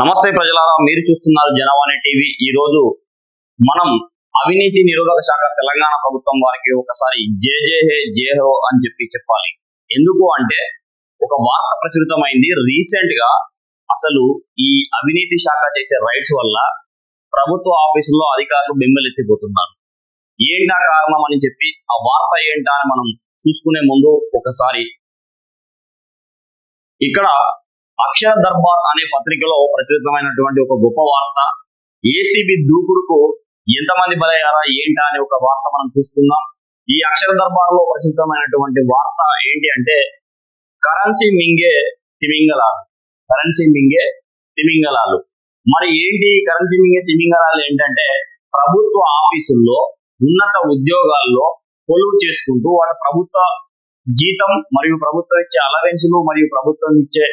నమస్తే ప్రజలారా మీరు చూస్తున్నారు జనవాణి టీవీ. ఈ రోజు మనం అవినీతి నిరోధక శాఖ తెలంగాణ ప్రభుత్వం వారికి ఒకసారి జే జే హే జే హో అని చెప్పి చెప్పాలి. ఎందుకు అంటే ఒక వార్త ప్రచురితమైంది. రీసెంట్గా అసలు ఈ అవినీతి శాఖ చేసే రైట్స్ వల్ల ప్రభుత్వ ఆఫీసుల్లో అధికారులు బెంబెలెత్తిపోతున్నారు. ఏంటా కారణం అని చెప్పి ఆ వార్త ఏంటా అని మనం చూసుకునే ముందు ఒకసారి ఇక్కడ అక్షర దర్బార్ అనే పత్రికలో ప్రచురితమైనటువంటి ఒక గొప్ప వార్త ఏసీబీ దూకుడుకు ఎంతమంది బలయ్యారా ఏంటా అనే ఒక వార్త మనం చూసుకుందాం. ఈ అక్షర దర్బార్లో ప్రచురితమైనటువంటి వార్త ఏంటి అంటే కరెన్సీ మింగే తిమింగలాలు. కరెన్సీ మింగే తిమింగలాలు. మరి ఏంటి కరెన్సీ మింగే తిమింగలాలు ఏంటంటే ప్రభుత్వ ఆఫీసుల్లో ఉన్నత ఉద్యోగాల్లో కొలువు చేసుకుంటూ వాటి ప్రభుత్వ జీతం మరియు ప్రభుత్వం ఇచ్చే అలవెన్సులు మరియు ప్రభుత్వం ఇచ్చే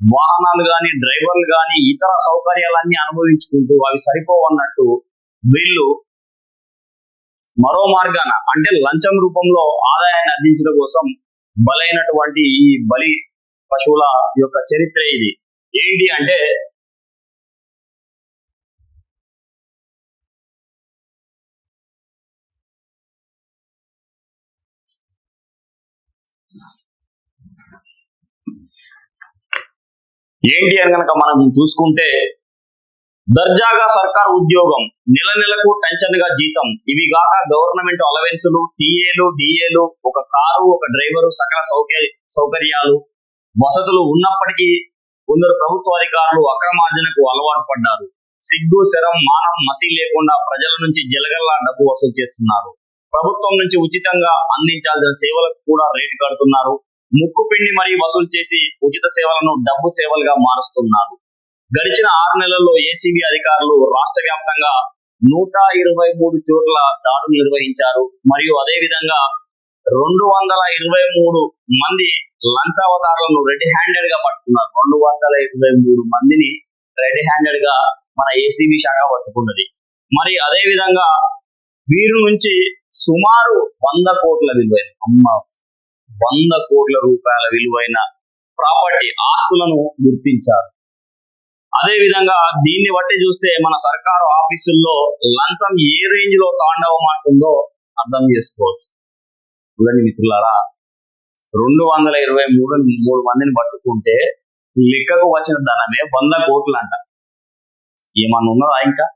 వాహనాలు కానీ డ్రైవర్లు కానీ ఇతర సౌకర్యాలన్నీ అనుభవించుకుంటూ అవి సరిపోవన్నట్టు వీళ్ళు మరో మార్గాన అంటే లంచం రూపంలో ఆదాయాన్ని అందించడం కోసం బలైనటువంటి ఈ బలి పశువుల యొక్క చరిత్ర ఇది. ఏంటి అంటే ఏంటి అని కనుక మనం చూసుకుంటే దర్జాగా సర్కార్ ఉద్యోగం నెల నెలకు టెన్షన్గా జీతం ఇవి గాక గవర్నమెంట్ అలవెన్సులు టీఏలు డిఏలు ఒక కారు ఒక డ్రైవరు సకల సౌకర్య సౌకర్యాలు వసతులు ఉన్నప్పటికీ కొందరు ప్రభుత్వ అధికారులు అక్రమార్జనకు అలవాటు పడ్డారు. సిగ్గు శరం మానం మసి లేకుండా ప్రజల నుంచి జలగల్లా డబ్బు వసూలు చేస్తున్నారు. ప్రభుత్వం నుంచి ఉచితంగా అందించాల్సిన సేవలకు కూడా రేటు కడుతున్నారు. ముక్కు పిండి మరీ వసూలు చేసి ఉచిత సేవలను డబ్బు సేవలుగా మారుస్తున్నారు. గడిచిన ఆరు నెలల్లో ఏసీబీ అధికారులు రాష్ట్ర వ్యాప్తంగా నూట ఇరవై మూడు చోట్ల దాడులు నిర్వహించారు. మరియు అదేవిధంగా రెండు వందల ఇరవై మూడు మంది లంచావతారులను రెడ్ హ్యాండెడ్గా పట్టుకున్నారు. రెండు వందల ఇరవై మూడు మందిని రెడ్ హ్యాండెడ్గా మన ఏసీబీ శాఖ పట్టుకున్నది. మరి అదే విధంగా వీరి నుంచి సుమారు వంద కోట్ల విలువైన అమ్మ వంద కోట్ల రూపాయల విలువైన ప్రాపర్టీ ఆస్తులను గుర్తించారు. అదే విధంగా దీన్ని బట్టి చూస్తే మన సర్కారు ఆఫీసుల్లో లంచం ఏ రేంజ్లో తాండవమాడుతుందో అర్థం చేసుకోవచ్చు. చూడండి మిత్రులారా రెండు వందల ఇరవై మూడు మూడు మందిని పట్టుకుంటే లెక్కకు వచ్చిన ధనమే వంద కోట్లు అంట ఏమన్నా ఉన్నదా ఇంకా?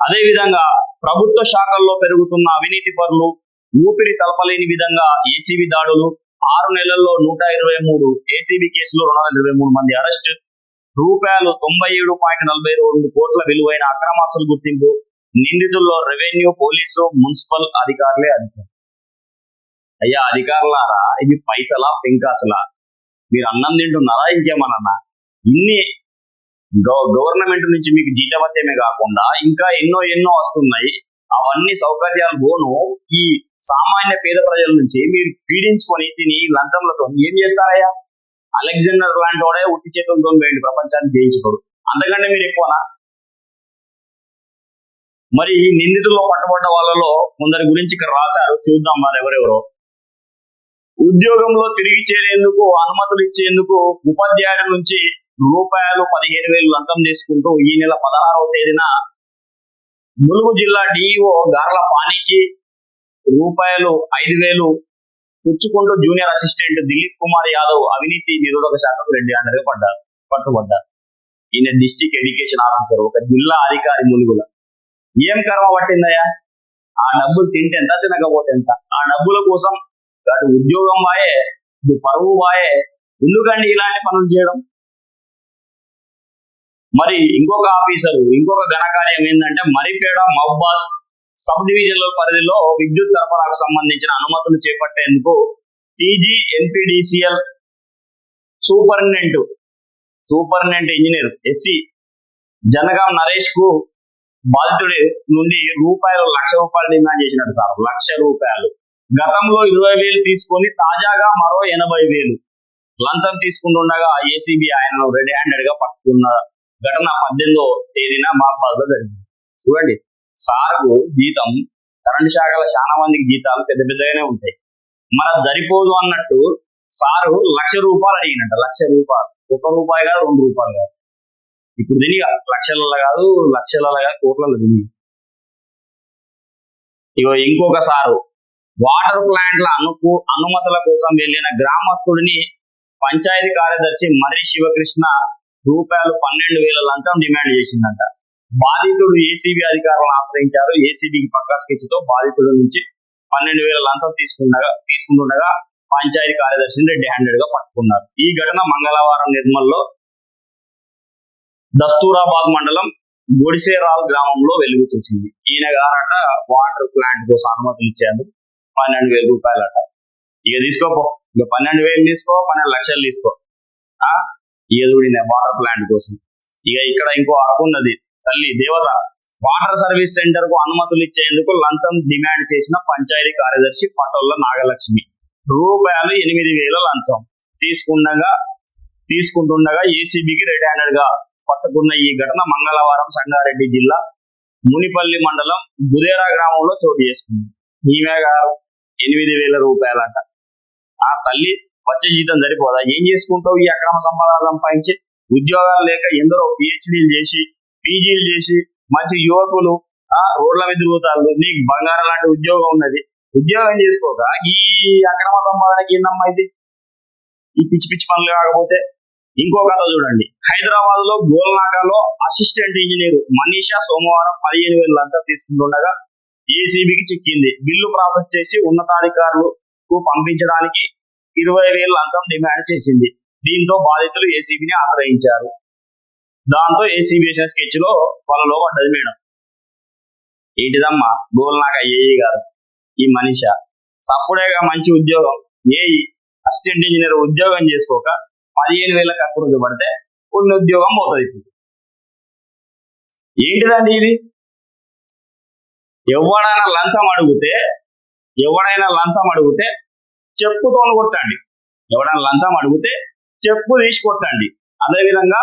అదేవిధంగా ప్రభుత్వ శాఖల్లో పెరుగుతున్న అవినీతి పరులు ఊపిరి సలపలేని విధంగా ఏసీబీ దాడులు ఆరు నెలల్లో నూట ఇరవై మూడు ఏసీబీ కేసులు రెండు వందల ఇరవై మూడు మంది అరెస్ట్. రూపాయలు తొంభై ఏడు పాయింట్ నలభై రెండు కోట్ల విలువైన అక్రమాస్తుల గుర్తింపు. నిందితుల్లో రెవెన్యూ పోలీసు మున్సిపల్ అధికారులే అధికారులు. అయ్యా అధికారులారా ఇది పైసలా పెంకాసలా? మీరు అన్నం తింటున్నారా ఇంకేమన్నా ఇన్ని గవర్నమెంట్ నుంచి మీకు జీతభత్యమే కాకుండా ఇంకా ఎన్నో ఎన్నో వస్తున్నాయి. అవన్నీ సౌకర్యాలు పోను. ఈ సామాన్య పేద ప్రజల నుంచి మీరు పీడించుకొని తిని లంచంలతో ఏం చేస్తారయ్యా? అలెగ్జాండర్ లాంటి వాడే ఉట్టి చేతులతో వేయండి ప్రపంచాన్ని జయించుకోడు. అంతకంటే మీరు ఎక్కువనా? మరి ఈ నిందితుల్లో పట్టుబడ్డ వాళ్ళలో కొందరి గురించి ఇక్కడ రాశారు. చూద్దాం మరి ఎవరెవరో. ఉద్యోగంలో తిరిగి చేరేందుకు అనుమతులు ఇచ్చేందుకు ఉపాధ్యాయుల నుంచి రూపాయలు పదిహేను వేలు లంచం తీసుకుంటూ ఈ నెల పదహారవ తేదీన ములుగు జిల్లా డిఈఓ గార్ల పానీకి రూపాయలు ఐదు వేలు పుచ్చుకుంటూ జూనియర్ అసిస్టెంట్ దిలీప్ కుమార్ యాదవ్ అవినీతి నిరోధక శాఖకు రెడ్డి అండగా పడ్డారు పట్టుబడ్డారు. ఈయన డిస్టిక్ ఎడ్యుకేషన్ ఆఫీసర్ ఒక జిల్లా అధికారి ములుగుల ఏం కర్మ పట్టిందయ్యా? ఆ డబ్బులు తింటే ఎంత తినకపోతే ఎంత? ఆ డబ్బుల కోసం అటు ఉద్యోగం వాయే ఇటు పరువు వాయే ఎందుకండి ఇలాంటి పనులు చేయడం? మరి ఇంకొక ఆఫీసరు ఇంకొక ఘనకార్యం ఏంటంటే మరిపేడ మహబాద్ సబ్ డివిజన్ల పరిధిలో విద్యుత్ సరఫరాకు సంబంధించిన అనుమతులు చేపట్టేందుకు TG NPDCL superintendent superintendent engineer SE Jangaon నరేష్కు బాధితుడి నుండి రూపాయలు లక్ష రూపాయలు డిమాండ్ చేసినట్టు సార్. లక్ష రూపాయలు. గతంలో ఇరవై వేలు తీసుకొని తాజాగా మరో ఎనభై వేలు. లంచం తీసుకుంటుండగా ఏసీబీ ఆయనను రెడ్ హ్యాండెడ్గా పట్టుకున్న ఘటన పద్దెనిమిదో తేదీన మా లో జరిగింది. చూడండి. సార్కు జీతం కరెంట్ శాఖలో చాలా మందికి జీతాలు పెద్ద పెద్దగానే ఉంటాయి. మన సరిపోదు అన్నట్టు సారు లక్ష రూపాయలు అడిగినట్ట లక్ష రూపాయలు. ఒక రూపాయి కాదు రెండు రూపాయలు కాదు. ఇప్పుడు తిని లక్షలలో కాదు లక్షలలో కాదు కోట్లలో తిని. ఇగో ఇంకొక సారు వాటర్ ప్లాంట్ల అనుకు అనుమతుల కోసం వెళ్ళిన గ్రామస్తుడిని పంచాయతీ కార్యదర్శి మర్రి శివకృష్ణ రూపాయలు పన్నెండు వేల లంచం డిమాండ్ చేసిందంట. బాధితుడు ఏసీబీ అధికారులను ఆశ్రయించారు. ఏసీబీకి పక్కా స్కెచ్తో బాధితుడి నుంచి పన్నెండు వేల లంచం తీసుకుండగా తీసుకుంటుండగా పంచాయతీ కార్యదర్శిని రెడ్ హ్యాండెడ్గా పట్టుకున్నారు. ఈ ఘటన మంగళవారం నిర్మల్లో దస్తూరాబాద్ మండలం గుడిసేరాల్ గ్రామంలో వెలుగు చూసింది ఈయన గారట వాటర్ ప్లాంట్ కోసం అనుమతులు ఇచ్చారు. పన్నెండు వేల రూపాయలట. ఇక తీసుకోపో ఇక పన్నెండు వేలు తీసుకో పన్నెండు లక్షలు తీసుకో. ఆ? ఇక చూడిన వాటర్ ప్లాంట్ కోసం. ఇక ఇక్కడ ఇంకో అరకు ఉన్నది. తల్లి దేవత వాటర్ సర్వీస్ సెంటర్కు అనుమతులు ఇచ్చేందుకు లంచం డిమాండ్ చేసిన పంచాయతీ కార్యదర్శి పటోళ్ళ నాగలక్ష్మి. రూపాయలు ఎనిమిది వేల లంచం. తీసుకుండగా తీసుకుంటుండగా ఏసీబీకి రెడ్ హ్యాండెడ్గా పట్టుకున్న ఈ ఘటన మంగళవారం సంగారెడ్డి జిల్లా మునిపల్లి మండలం బుదేరా గ్రామంలో చోటు చేసుకుంది. ఈమె గారు ఎనిమిది వేల రూపాయలంట. ఆ తల్లి వచ్చే జీతం సరిపోదా? ఏం చేసుకుంటావు ఈ అక్రమ సంపాదన సంపాదించి? ఉద్యోగాలు లేక ఎందరో పిహెచ్డీలు చేసి పీజీలు చేసి మంచి యువకులు ఆ రోడ్ల మీద తిరుగుతారు నీకు బంగారం లాంటి ఉద్యోగం ఉన్నది. ఉద్యోగం చేసుకోక ఈ అక్రమ సంపాదనకి ఏందమ్మా ఇది? ఈ పిచ్చి పిచ్చి పనులు కాకపోతే ఇంకో కథ చూడండి. హైదరాబాద్లో గోల్నాకాలో అసిస్టెంట్ ఇంజనీర్ మనీషా సోమవారం పదిహేను వేల లంచం తీసుకుంటుండగా ఏసీబీకి చిక్కింది. బిల్లు ప్రాసెస్ చేసి ఉన్నతాధికారులకు పంపించడానికి ఇరవై వేల లంచం డిమాండ్ చేసింది. దీంతో బాధితులు ఏసీబీని ఆశ్రయించారు. దాంతో ఏసీ వేసిన స్కెచ్లో వాళ్ళలో పడ్డది మేడం. ఏంటిదమ్మా? గోల్నాక ఏఈ గారు. ఈ మనిష. సప్పుడేగా మంచి ఉద్యోగం. ఏఈ అసిస్టెంట్ ఇంజనీర్ ఉద్యోగం చేసుకోక పదిహేను వేల కక్కుడు పడితే కొన్ని ఉద్యోగం పోతుంది ఇప్పుడు. ఏంటిదండి ఇది? ఎవడైనా లంచం అడిగితే ఎవడైనా లంచం అడిగితే చెప్పుతో కొట్టండి. ఎవడైనా లంచం అడిగితే చెప్పు తీసి కొట్టండి. అదేవిధంగా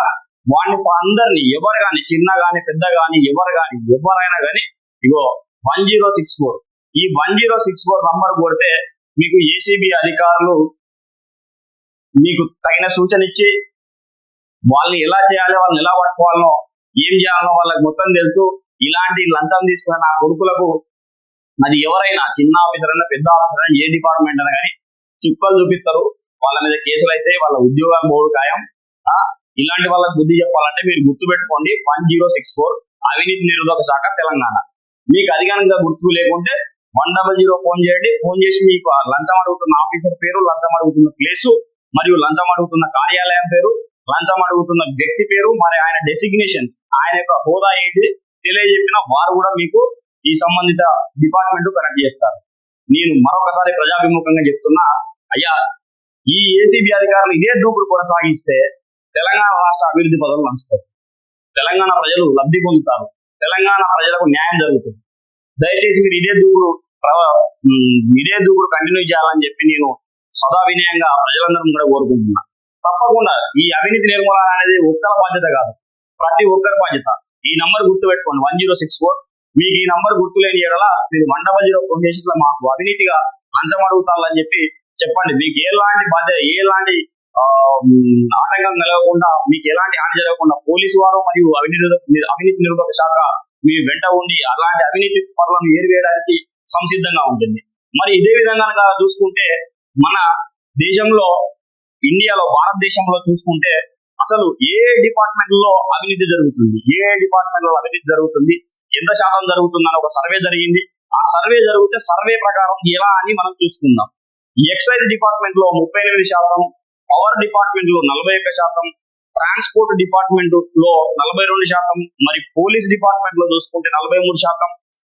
వాడిని అందరినీ ఎవరు కానీ చిన్న గాని పెద్ద గాని ఎవరు కానీ ఎవరైనా కానీ ఇగో వన్ జీరో సిక్స్ ఫోర్. ఈ one zero six four number కొడితే మీకు ఏసీబీ అధికారులు మీకు తగిన సూచన ఇచ్చి వాళ్ళని ఎలా చేయాలి వాళ్ళని ఎలా పట్టుకోవాలనో ఏం చేయాలనో వాళ్ళకి మొత్తం తెలుసు. ఇలాంటి లంచం తీసుకున్న నా కొడుకులకు అది ఎవరైనా చిన్న ఆఫీసర్ అయినా పెద్ద ఆఫీసర్ అయినా ఏ డిపార్ట్మెంట్ అయినా కానీ చుక్కలు చూపిస్తారు. వాళ్ళ మీద కేసులు అయితే వాళ్ళ ఉద్యోగాలు బోర్డు ఖాయం. ఇలాంటి వాళ్ళకి బుద్ధి చెప్పాలంటే మీరు గుర్తు పెట్టుకోండి వన్ జీరో సిక్స్ ఫోర్ అవినీతి నిరోధక శాఖ తెలంగాణ. మీకు అధికారంగా గుర్తు లేకుంటే వన్ డబల్ జీరో ఫోన్ చేయండి. ఫోన్ చేసి మీకు లంచం అడుగుతున్న ఆఫీసర్ పేరు లంచం అడుగుతున్న ప్లేసు మరియు లంచం అడుగుతున్న కార్యాలయం పేరు లంచం అడుగుతున్న వ్యక్తి పేరు మరి ఆయన డెసిగ్నేషన్ ఆయన యొక్క హోదా ఏంటి తెలియజెప్పిన వారు కూడా మీకు ఈ సంబంధిత డిపార్ట్మెంట్ కనెక్ట్ చేస్తారు. నేను మరొకసారి ప్రజాభిముఖంగా చెప్తున్నా అయ్యా ఈ ఏసీబీ అధికారులు ఇదే దూకుడు కొనసాగిస్తే తెలంగాణ రాష్ట్ర అభివృద్ధి పదవులు నడుస్తారు తెలంగాణ ప్రజలు లబ్ధి పొందుతారు. తెలంగాణ ప్రజలకు న్యాయం జరుగుతుంది. దయచేసి మీరు ఇదే దూకుడు ఇదే దూకుడు కంటిన్యూ చేయాలని చెప్పి నేను సదా వినయంగా ప్రజలందరం కూడా కోరుకుంటున్నా. తప్పకుండా ఈ అవినీతి నిర్మూలన అనేది ఒక్కరి బాధ్యత కాదు. ప్రతి ఒక్కరి బాధ్యత. ఈ నంబర్ గుర్తు పెట్టుకోండి వన్ జీరో సిక్స్ ఫోర్ మీకు ఈ నంబర్ గుర్తు లేని ఎడల మీరు వన్ డబల్ జీరో ఫోన్ చేసి మాకు అవినీతిగా లంచం అడుగుతారని చెప్పి చెప్పండి. మీకు ఎలాంటి బాధ్యత ఎలాంటి ఆటంకం కలగకుండా మీకు ఎలాంటి హాని జరగకుండా పోలీసు వారు మరియు అవినీతి అవినీతి నిరోధక శాఖ మీ వెంట ఉండి అలాంటి అవినీతి పనులను ఏరివేయడానికి సంసిద్ధంగా ఉంటుంది. మరి ఇదే విధంగా చూసుకుంటే మన దేశంలో ఇండియాలో భారతదేశంలో చూసుకుంటే అసలు ఏ డిపార్ట్మెంట్లో అవినీతి జరుగుతుంది? ఏ డిపార్ట్మెంట్లో అవినీతి జరుగుతుంది? ఎంత శాతం జరుగుతుందని ఒక సర్వే జరిగింది. ఆ సర్వే జరిగితే సర్వే ప్రకారం ఎలా అని మనం చూసుకుందాం. ఎక్సైజ్ డిపార్ట్మెంట్లో ముప్పై ఎనిమిది శాతం పవర్ డిపార్ట్మెంట్లో నలభై ఒక్క శాతం ట్రాన్స్పోర్ట్ డిపార్ట్మెంట్లో నలభై రెండు శాతం మరి పోలీస్ డిపార్ట్మెంట్లో చూసుకుంటే నలభై మూడు శాతం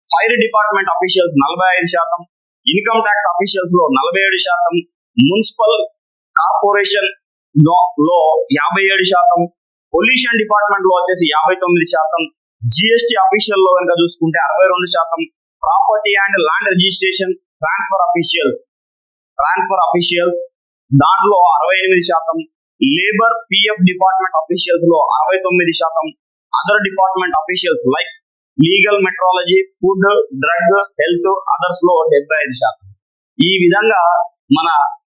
ఫైర్ డిపార్ట్మెంట్ అఫీషియల్స్ నలభై ఐదు శాతం ఇన్కమ్ ట్యాక్స్ అఫీషియల్స్లో నలభై ఏడు శాతం మున్సిపల్ కార్పొరేషన్ లో- యాభై ఏడు శాతం పొల్యూషన్ డిపార్ట్మెంట్లో వచ్చేసి యాభై తొమ్మిది శాతం జిఎస్టి అఫీషియల్లో కనుక చూసుకుంటే అరవై రెండు శాతం property and land registration transfer official transfer officials దాంట్లో అరవై ఎనిమిది శాతం లేబర్ పిఎఫ్ డిపార్ట్మెంట్ అఫీషియల్స్లో అరవై తొమ్మిది శాతం other department officials like legal metrology food drug health అదర్స్లో డెబ్బై ఐదు శాతం. ఈ విధంగా మన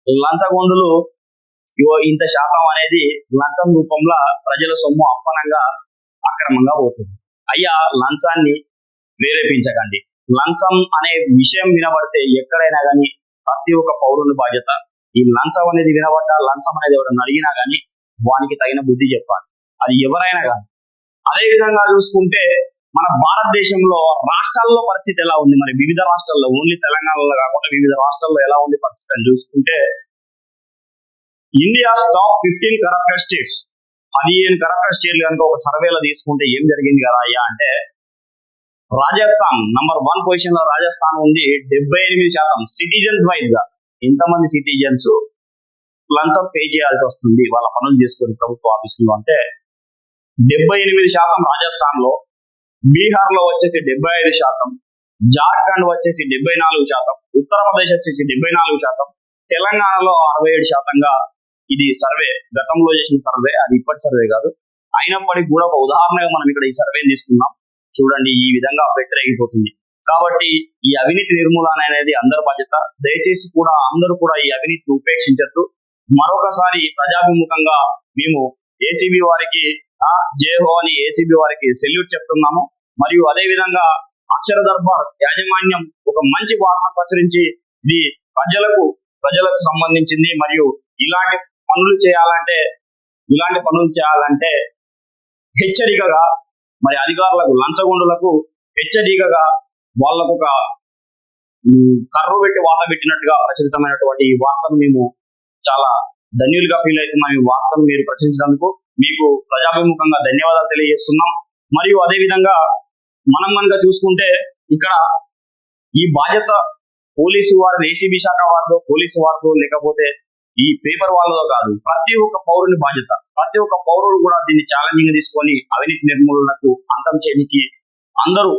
లంచగొండులు ఇంత శాతం అనేది లంచం రూపంలో ప్రజల సొమ్ము అప్పనంగా అక్రమంగా పోతుంది. అయ్యా లంచాన్ని ప్రేరేపించకండి. లంచం అనే విషయం వినబడితే ఎక్కడైనా కానీ ప్రతి ఒక్క పౌరుని బాధ్యత ఈ లంచం అనేది వినబడ్డా లంచం అనేది ఎవరైనా అడిగినా కానీ వానికి తగిన బుద్ధి చెప్పాలి. అది ఎవరైనా కానీ అదే విధంగా చూసుకుంటే మన భారతదేశంలో రాష్ట్రాల్లో పరిస్థితి ఎలా ఉంది? మరి వివిధ రాష్ట్రాల్లో ఓన్లీ తెలంగాణలో కాకుండా వివిధ రాష్ట్రాల్లో ఎలా ఉంది పరిస్థితి అని చూసుకుంటే India top fifteen corrupted states. పదిహేను కరప్టెడ్ స్టేట్లు కనుక ఒక సర్వేలో తీసుకుంటే ఏం జరిగింది కదా అయ్యా అంటే రాజస్థాన్ నంబర్ వన్ పొజిషన్లో రాజస్థాన్ ఉంది డెబ్బై ఎనిమిది శాతం సిటిజన్స్ వైజ్గా. ఎంతమంది సిటిజన్స్ లంచం పే చేయాల్సి వస్తుంది వాళ్ళ పనులు చేసుకొని ప్రభుత్వ ఆఫీసులో అంటే డెబ్బై ఎనిమిది శాతం రాజస్థాన్లో వచ్చేసి డెబ్బై ఐదు శాతం జార్ఖండ్ వచ్చేసి డెబ్బై నాలుగు శాతం ఉత్తరప్రదేశ్ వచ్చేసి డెబ్బై నాలుగు శాతం తెలంగాణలో అరవై ఏడు శాతంగా ఇది సర్వే గతంలో చేసిన సర్వే అది ఇప్పటి సర్వే కాదు. అయినప్పటికీ కూడా ఒక ఉదాహరణగా మనం ఇక్కడ ఈ సర్వే తీసుకున్నాం చూడండి ఈ విధంగా వ్యతిరేకిపోతుంది. కాబట్టి ఈ అవినీతి నిర్మూలన అనేది అందరి బాధ్యత. దయచేసి కూడా అందరూ కూడా ఈ అవినీతిని ఉపేక్షించద్దు. మరొకసారి ప్రజాభిముఖంగా మేము ఏసీబీ వారికి జేహో అని ఏసీబీ వారికి సెల్యూట్ చెప్తున్నాము. మరియు అదే విధంగా అక్షర దర్బార్ యాజమాన్యం ఒక మంచి వార్త ప్రచురించి ఇది ప్రజలకు ప్రజలకు సంబంధించింది. మరియు ఇలాంటి పనులు చేయాలంటే ఇలాంటి పనులు చేయాలంటే హెచ్చరికగా మరి అధికారులకు లంచగొండులకు హెచ్చరికగా వాళ్ళకు ఒక ఉమ్, కర్రు పెట్టి వాత పెట్టినట్టుగా ప్రచురితమైనటువంటి ఈ వార్తను మేము చాలా ధన్యులుగా ఫీల్ అవుతున్నాం. ఈ వార్తను మీరు ప్రచురించినందుకు మీకు ప్రజాభిముఖంగా ధన్యవాదాలు తెలియజేస్తున్నాం. మరియు అదే విధంగా మనం కనుక చూసుకుంటే ఇక్కడ ఈ బాధ్యత పోలీసు వారిని ఏసీబీ శాఖ వారితో పోలీసు వారితో లేకపోతే ఈ పేపర్ వాళ్ళతో కాదు. ప్రతి ఒక్క పౌరుని బాధ్యత ప్రతి ఒక్క పౌరుడు కూడా దీన్ని ఛాలెంజింగ్ తీసుకొని అవినీతి నిర్మూలనకు అంతం చేయడానికి అందరూ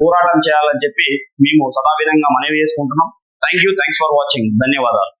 పోరాటం చేయాలని చెప్పి మేము సదావిధంగా మనవి చేసుకుంటున్నాం. Thank you thanks for watching ధన్యవాదాలు.